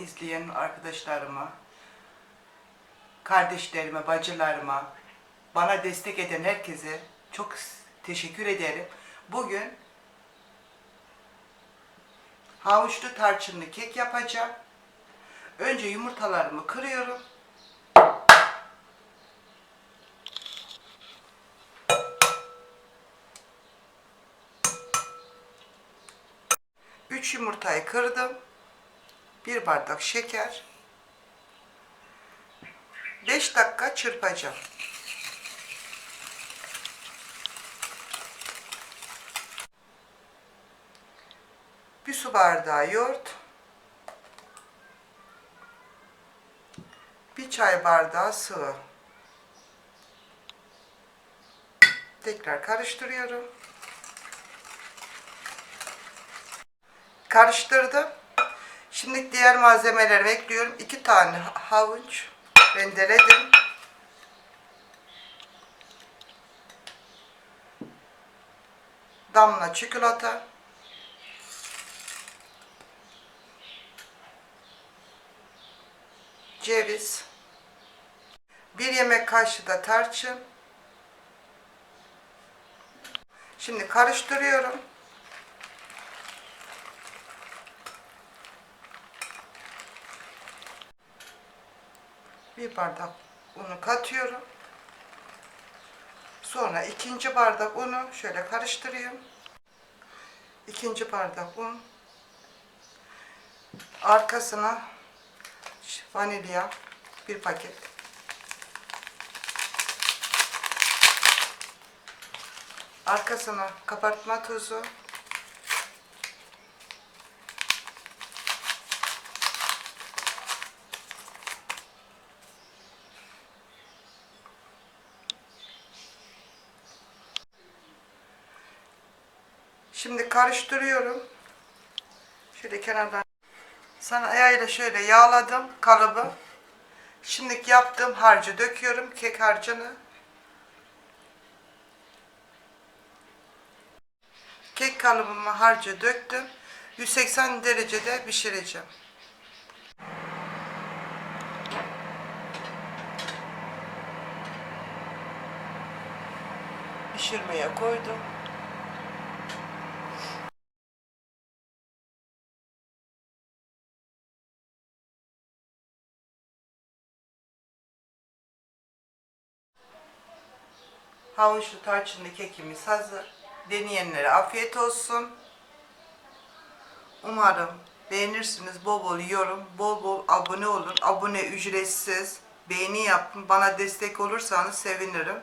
izleyen arkadaşlarıma, kardeşlerime, bacılarıma, bana destek eden herkese çok teşekkür ederim. Bugün havuçlu tarçınlı kek yapacağım. Önce yumurtalarımı kırıyorum. Üç yumurtayı kırdım. Bir bardak şeker. 5 dakika çırpacağım. Bir su bardağı yoğurt. Bir çay bardağı sıvı. Tekrar karıştırıyorum. Karıştırdım. Şimdi diğer malzemeleri ekliyorum. 2 tane havuç rendeledim. Damla çikolata. Ceviz. Bir yemek kaşığı da tarçın. Şimdi karıştırıyorum. Bir bardak unu katıyorum. Sonra ikinci bardak unu şöyle karıştırıyorum. İkinci bardak un. Arkasına vanilya bir paket. Arkasına kabartma tozu. Şimdi karıştırıyorum. Şöyle kenardan. Sana ayağıyla şöyle yağladım kalıbı. Şimdi yaptığım harcı döküyorum. Kek harcını. Kek kalıbıma harcı döktüm. 180 derecede pişireceğim. Pişirmeye koydum. Havuçlu tarçınlı kekimiz hazır. Deneyenlere afiyet olsun. Umarım beğenirsiniz. Bol bol yorum. Bol bol abone olun. Abone ücretsiz. Beğeni yapın. Bana destek olursanız sevinirim.